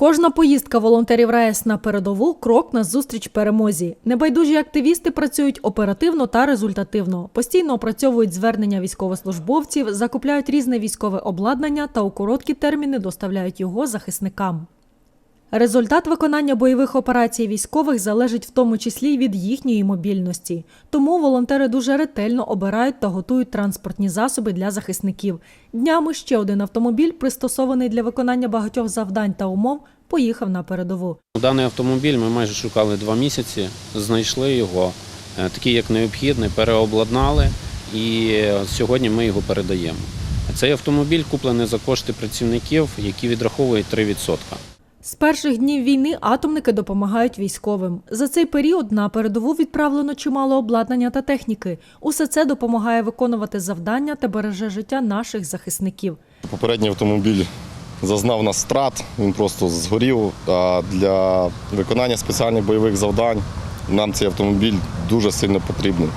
Кожна поїздка волонтерів РаЕС на передову крок на зустріч перемозі. Небайдужі активісти працюють оперативно та результативно. Постійно опрацьовують звернення військовослужбовців, закупляють різне військове обладнання та у короткі терміни доставляють його захисникам. Результат виконання бойових операцій військових залежить в тому числі й від їхньої мобільності. Тому волонтери дуже ретельно обирають та готують транспортні засоби для захисників. Днями ще один автомобіль, пристосований для виконання багатьох завдань та умов, поїхав на передову. Даний автомобіль ми майже шукали два місяці, знайшли його, е, такий як необхідний, переобладнали і е, сьогодні ми його передаємо. Цей автомобіль куплений за кошти працівників, які відраховують 3%. З перших днів війни атомники допомагають військовим. За цей період на передову відправлено чимало обладнання та техніки. Усе це допомагає виконувати завдання та береже життя наших захисників. Попередній автомобіль зазнав нас втрат, він просто згорів. А для виконання спеціальних бойових завдань нам цей автомобіль дуже сильно потрібний.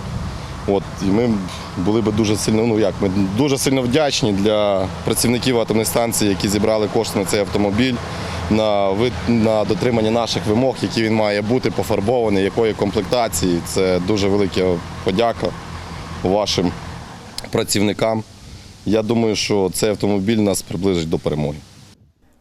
От, і ми були б дуже сильно, ну як, ми дуже сильно вдячні для працівників атомної станції, які зібрали кошти на цей автомобіль, на, ви- на дотримання наших вимог, які він має бути пофарбований, якої комплектації. Це дуже велика подяка вашим працівникам. Я думаю, що цей автомобіль нас приближить до перемоги.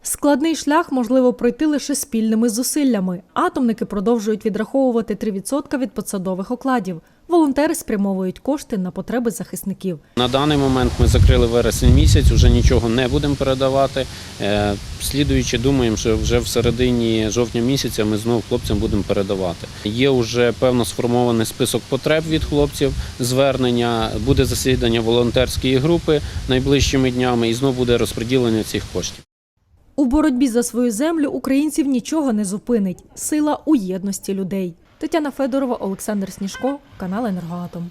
Складний шлях можливо пройти лише спільними зусиллями. Атомники продовжують відраховувати 3% від посадових окладів. Волонтери спрямовують кошти на потреби захисників. На даний момент ми закрили вересень місяць, вже нічого не будемо передавати. Е, Слідуючи, думаємо, що вже в середині жовтня місяця ми знову хлопцям будемо передавати. Є вже певно сформований список потреб від хлопців, звернення, буде засідання волонтерської групи найближчими днями і знову буде розподілення цих коштів. У боротьбі за свою землю українців нічого не зупинить. Сила у єдності людей. Тетяна Федорова, Олександр Сніжко, канал Енергоатом.